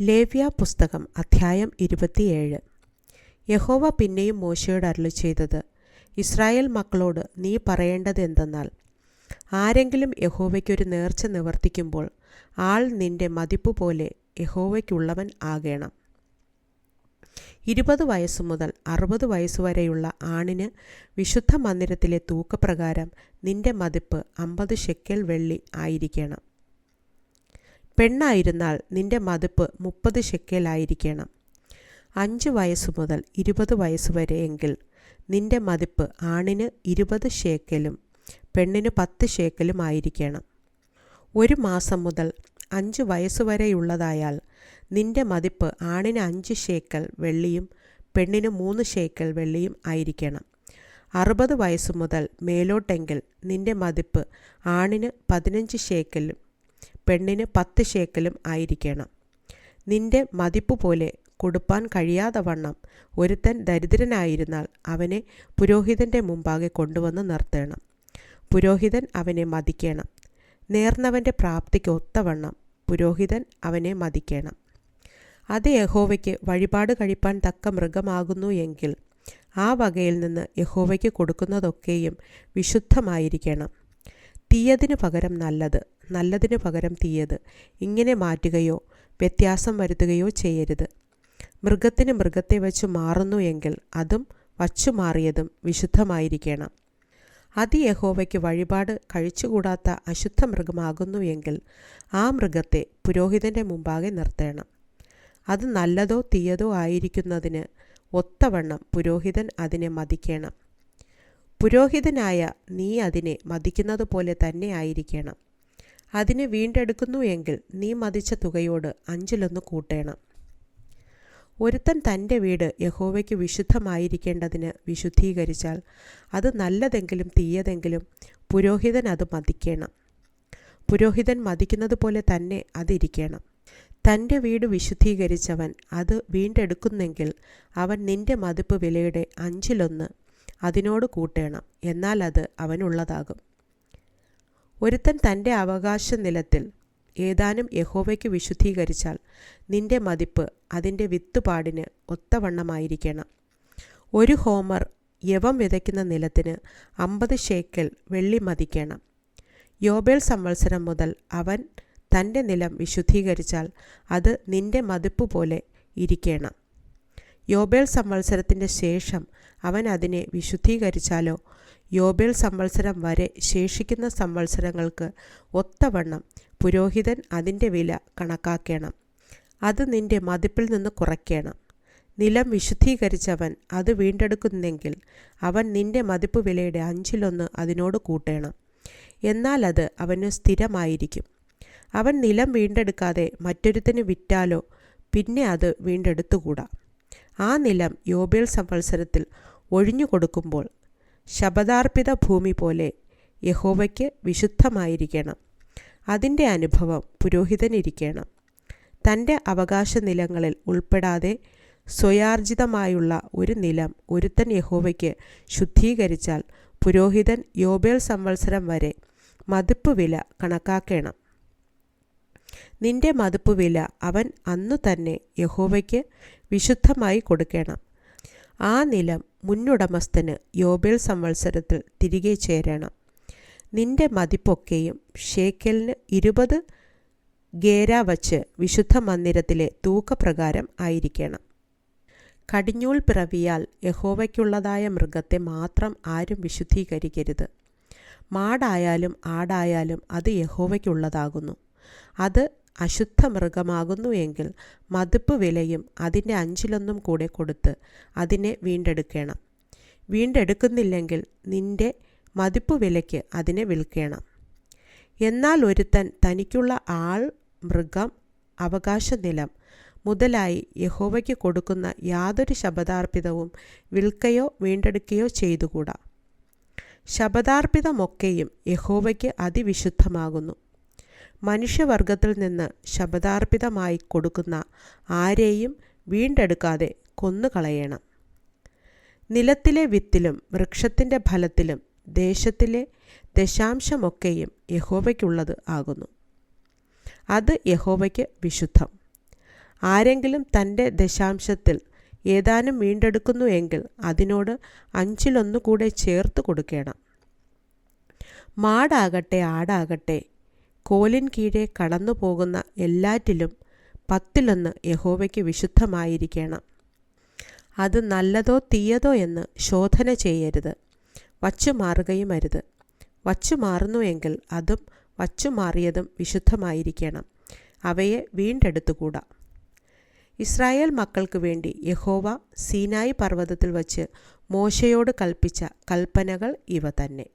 ലേവ്യ പുസ്തകം അധ്യായം ഇരുപത്തിയേഴ്. യഹോവ പിന്നെയും മോശയോട് അരുളി ചെയ്തത് ഇസ്രായേൽ മക്കളോട് നീ പറയേണ്ടത് എന്തെന്നാൽ ആരെങ്കിലും യഹോവയ്ക്കൊരു നേർച്ച നിവർത്തിക്കുമ്പോൾ ആൾ നിന്റെ മതിപ്പ് പോലെ യഹോവയ്ക്കുള്ളവൻ ആകേണം. ഇരുപത് വയസ്സു മുതൽ അറുപത് വയസ്സുവരെയുള്ള ആണിന് വിശുദ്ധ മന്ദിരത്തിലെ തൂക്കപ്രകാരം നിന്റെ മതിപ്പ് അമ്പത് ഷെക്കൽ വെള്ളി ആയിരിക്കണം. പെണ്ണായിരുന്നാൽ നിന്റെ മതിപ്പ് മുപ്പത് ഷെക്കേലായിരിക്കണം. അഞ്ച് വയസ്സ് മുതൽ ഇരുപത് വയസ്സ് വരെയെങ്കിൽ നിന്റെ മതിപ്പ് ആണിന് ഇരുപത് ഷേക്കലും പെണ്ണിന് പത്ത് ഷേക്കലും ആയിരിക്കണം. ഒരു മാസം മുതൽ അഞ്ച് വയസ്സ് വയസ്സുവരെയുള്ളതായാൽ നിന്റെ മതിപ്പ് ആണിന് അഞ്ച് ഷേക്കൽ വെള്ളിയും പെണ്ണിന് മൂന്ന് ഷേക്കൽ വെള്ളിയും ആയിരിക്കണം. അറുപത് വയസ്സ് മുതൽ മേലോട്ടെങ്കിൽ നിന്റെ മതിപ്പ് ആണിന് പതിനഞ്ച് ഷേക്കലും പെണ്ണിന് പത്ത് ഷേക്കലും ആയിരിക്കണം. നിന്റെ മതിപ്പ് പോലെ കൊടുപ്പാൻ കഴിയാതെ വണ്ണം ഒരുത്തൻ ദരിദ്രനായിരുന്നാൽ അവനെ പുരോഹിതന്റെ മുമ്പാകെ കൊണ്ടുവന്ന് നിർത്തണം. പുരോഹിതൻ അവനെ മതിക്കണം. നേർന്നവന്റെ പ്രാപ്തിക്ക് ഒത്തവണ്ണം പുരോഹിതൻ അവനെ മതിക്കണം. അത് യഹോവയ്ക്ക് വഴിപാട് കഴിപ്പാൻ തക്ക മൃഗമാകുന്നു എങ്കിൽ ആ വകയിൽ നിന്ന് യഹോവയ്ക്ക് കൊടുക്കുന്നതൊക്കെയും വിശുദ്ധമായിരിക്കണം. തീയതിനു പകരം നല്ലത് നല്ലതിനു പകരം തീയത്. ഇങ്ങനെ മാറ്റുകയോ വ്യത്യാസം വരുത്തുകയോ ചെയ്യരുത്. മൃഗത്തിന് മൃഗത്തെ വച്ചു മാറുന്നു എങ്കിൽ അതും വച്ചു മാറിയതും വിശുദ്ധമായിരിക്കണം. അതി യഹോവയ്ക്ക് വഴിപാട് കഴിച്ചുകൂടാത്ത അശുദ്ധ മൃഗമാകുന്നു എങ്കിൽ ആ മൃഗത്തെ പുരോഹിതന്റെ മുമ്പാകെ നിർത്തണം. അത് നല്ലതോ തീയതോ ആയിരിക്കുന്നതിന് ഒത്തവണ്ണം പുരോഹിതൻ അതിനെ മതിക്കണം. പുരോഹിതനായ നീ അതിനെ മതിക്കുന്നത് പോലെ തന്നെ ആയിരിക്കണം. അതിനെ വീണ്ടെടുക്കുന്നു എങ്കിൽ നീ മതിച്ച തുകയോട് അഞ്ചിലൊന്ന് കൂട്ടേണം. ഒരുത്തൻ തന്റെ വീട് യഹോവയ്ക്ക് വിശുദ്ധമായിരിക്കേണ്ടതിന് വിശുദ്ധീകരിച്ചാൽ അത് നല്ലതെങ്കിലും തീയതെങ്കിലും പുരോഹിതൻ അത് മതിക്കണം. പുരോഹിതൻ മതിക്കുന്നത് പോലെ തന്നെ അതിരിക്കണം. തന്റെ വീട് വിശുദ്ധീകരിച്ചവൻ അത് വീണ്ടെടുക്കുന്നെങ്കിൽ അവൻ നിന്റെ മതിപ്പ് വിലയുടെ അഞ്ചിലൊന്ന് അതിനോട് കൂട്ടേണം എന്നാൽ അത് അവനുള്ളതാകും. ഒരുത്തൻ തന്റെ അവകാശ നിലത്തിൽ ഏതാനും യഹോവയ്ക്ക് വിശുദ്ധീകരിച്ചാൽ നിന്റെ മതിപ്പ് അതിന്റെ വിത്തുപാടിന് ഒത്തവണ്ണമായിരിക്കണം. ഒരു ഹോമർ യവം വിതയ്ക്കുന്ന നിലത്തിന് അമ്പത് ഷേക്കൽ വെള്ളി മതിക്കണം. യോബേൽ സംവത്സരം മുതൽ അവൻ തന്റെ നിലം വിശുദ്ധീകരിച്ചാൽ അത് നിന്റെ മതിപ്പ് പോലെ ഇരിക്കണം. യോബേൽ സംവത്സരത്തിന്റെ ശേഷം അവൻ അതിനെ വിശുദ്ധീകരിച്ചാലോ? യോബേൽ സംവത്സരം വരെ ശേഷിക്കുന്ന സംവത്സരങ്ങൾക്ക് ഒത്തവണ്ണം പുരോഹിതൻ അതിന്റെ വില കണക്കാക്കണം. അത് നിന്റെ മതിപ്പിൽ നിന്ന് കുറയ്ക്കണം. നിലം വിശുദ്ധീകരിച്ചവൻ അത് വീണ്ടെടുക്കുന്നെങ്കിൽ അവൻ നിന്റെ മതിപ്പ് വിലയുടെ അഞ്ചിലൊന്ന് അതിനോട് കൂട്ടേണം. എന്നാൽ അത് അവന് സ്ഥിരമായിരിക്കും. അവൻ നിലം വീണ്ടെടുക്കാതെ മറ്റൊരുത്തിന് വിറ്റാലോ? പിന്നെ അത് വീണ്ടെടുത്തുകൂടാ. ആ നിലം യോബേൽ സംവത്സരത്തിൽ ഒഴിഞ്ഞു കൊടുക്കുമ്പോൾ ശബദാർപ്പിത ഭൂമി പോലെ യഹോവയ്ക്ക് വിശുദ്ധമായിരിക്കണം. അതിന്റെ അനുഭവം പുരോഹിതനിരിക്കണം. തന്റെ അവകാശ നിലങ്ങളിൽ ഉൾപ്പെടാതെ സ്വയാർജിതമായുള്ള ഒരു നിലം ഒരുത്തൻ യഹോവയ്ക്ക് ശുദ്ധീകരിച്ചാൽ പുരോഹിതൻ യോബേൽ സംവത്സരം വരെ മതിപ്പ് വില കണക്കാക്കണം. നിന്റെ മതിപ്പ് വില അവൻ അന്നു തന്നെ യഹോവയ്ക്ക് വിശുദ്ധമായി കൊടുക്കണം. ആ നിലം മുന്നുടമസ്ഥന് യോബേൽ സംവത്സരത്തിൽ തിരികെ ചേരണം. നിന്റെ മതിപ്പൊക്കെയും ഷേക്കലിന് ഇരുപത് ഗേര വച്ച് വിശുദ്ധ മന്ദിരത്തിലെ തൂക്കപ്രകാരം ആയിരിക്കണം. കടിഞ്ഞൂൽ പിറവിയാൽ യഹോവയ്ക്കുള്ളതായ മൃഗത്തെ മാത്രം ആരും വിശുദ്ധീകരിക്കരുത്. മാടായാലും ആടായാലും അത് യഹോവയ്ക്കുള്ളതാകുന്നു. അത് അശുദ്ധ മൃഗമാകുന്നു എങ്കിൽ മതിപ്പ് വിലയും അതിന്റെ അഞ്ചിലൊന്നും കൂടെ കൊടുത്ത് അതിനെ വീണ്ടെടുക്കണം. വീണ്ടെടുക്കുന്നില്ലെങ്കിൽ നിന്റെ മതിപ്പ് വിലയ്ക്ക് അതിനെ വിൽക്കണം. എന്നാൽ ഒരുത്തൻ തനിക്കുള്ള ആൾ മൃഗം അവകാശ നിലം മുതലായി യഹോവയ്ക്ക് കൊടുക്കുന്ന യാതൊരു ശബദാർപ്പിതവും വിൽക്കയോ വീണ്ടെടുക്കുകയോ ചെയ്തുകൂടാ. ശബദാർപ്പിതമൊക്കെയും യഹോവയ്ക്ക് അതിവിശുദ്ധമാകുന്നു. മനുഷ്യവർഗത്തിൽ നിന്ന് ശബദാർപ്പിതമായി കൊടുക്കുന്ന ആരെയും വീണ്ടെടുക്കാതെ കൊന്നുകളയണം. നിലത്തിലെ വിത്തിലും വൃക്ഷത്തിന്റെ ഫലത്തിലും ദേശത്തിലെ ദശാംശമൊക്കെയും യഹോവയ്ക്കുള്ളത് ആകുന്നു. അത് യഹോവയ്ക്ക് വിശുദ്ധം. ആരെങ്കിലും തന്റെ ദശാംശത്തിൽ ഏതാനും വീണ്ടെടുക്കുന്നു എങ്കിൽ അതിനോട് അഞ്ചിലൊന്നു കൂടെ ചേർത്ത് കൊടുക്കണം. മാടാകട്ടെ ആടാകട്ടെ കോലിൻ കീഴെ കടന്നു പോകുന്ന എല്ലാറ്റിലും പത്തിലൊന്ന് യഹോവയ്ക്ക് വിശുദ്ധമായിരിക്കണം. അത് നല്ലതോ തീയതോ എന്ന് ശോധന ചെയ്യരുത്. വച്ചു മാറുകയും അരുത്. വച്ചു മാറുന്നുവെങ്കിൽ അതും വച്ചു മാറിയതും വിശുദ്ധമായിരിക്കണം. അവയെ വീണ്ടെടുത്തുകൂടാ. ഇസ്രായേൽ മക്കൾക്ക് വേണ്ടി യഹോവ സീനായി പർവതത്തിൽ വച്ച് മോശയോട് കൽപ്പിച്ച കൽപ്പനകൾ ഇവ തന്നെ.